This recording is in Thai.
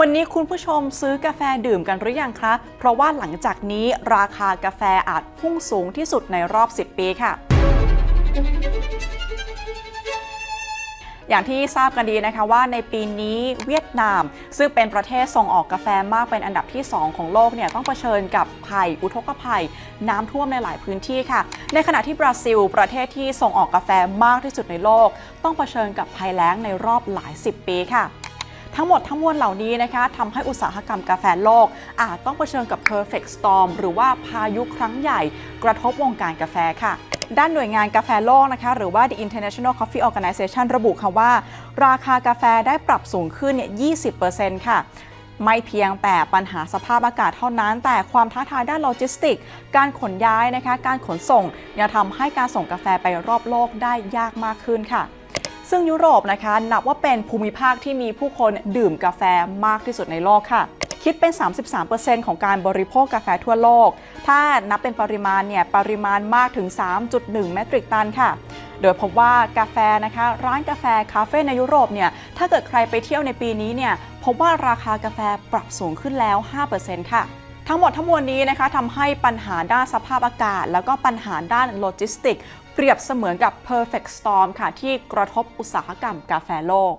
วันนี้คุณผู้ชมซื้อกาแฟดื่มกันหรือยังคะ เพราะว่าหลังจากนี้ราคากาแฟอาจพุ่งสูงที่สุดในรอบ 10 ปีค่ะอย่างที่ทราบกันดีนะคะว่าในปีนี้เวียดนาม ซึ่งเป็นประเทศส่งออกกาแฟมากเป็นอันดับที่ 2 ของโลกเนี่ยต้องเผชิญกับภัยอุทกภัย น้ำท่วมในหลายพื้นที่ค่ะ ในขณะที่บราซิล ประเทศที่ส่งออกกาแฟมากที่สุดในโลก ต้องเผชิญกับภัยแล้งในรอบหลาย 10 ปีค่ะ ทั้งหมดทั้งมวลเหล่านี้นะคะทำให้อุตสาหกรรมกาแฟโลก อาจต้องเผชิญกับ perfect storm หรือว่าพายุครั้งใหญ่ กระทบวงการกาแฟค่ะด้านหน่วยงานกาแฟโลกนะคะ หรือว่า The International Coffee Organization ระบุค่ะว่า ราคากาแฟได้ปรับสูงขึ้นเนี่ย 20%ค่ะ ไม่เพียงแต่ปัญหาสภาพอากาศเท่านั้น แต่ความท้าทายด้านโลจิสติก การขนย้ายนะคะ การขนส่งยังทำให้การส่งกาแฟไปรอบโลกได้ยากมากขึ้นค่ะ ซึ่งยุโรปนะคะนับว่าเป็นภูมิภาคที่มีผู้คนดื่มกาแฟมากที่สุดในโลกค่ะ คิดเป็น 33%ของการบริโภคกาแฟทั่วโลก ถ้านับเป็นปริมาณเนี่ยปริมาณมากถึง 3.1 เมตริกตันค่ะโดยพบว่ากาแฟนะคะ ร้านกาแฟคาเฟ่ในยุโรปเนี่ยถ้าเกิดใครไปเที่ยวในปีนี้เนี่ยพบว่าราคากาแฟปรับสูงขึ้นแล้ว 5%ค่ะ ทั้งหมดทั้งมวลนี้นะคะทำให้ปัญหาด้านสภาพอากาศ แล้วก็ปัญหาด้านโลจิสติก เปรียบเสมือนกับ perfect storm ค่ะ ที่กระทบอุตสาหกรรมกาแฟโลก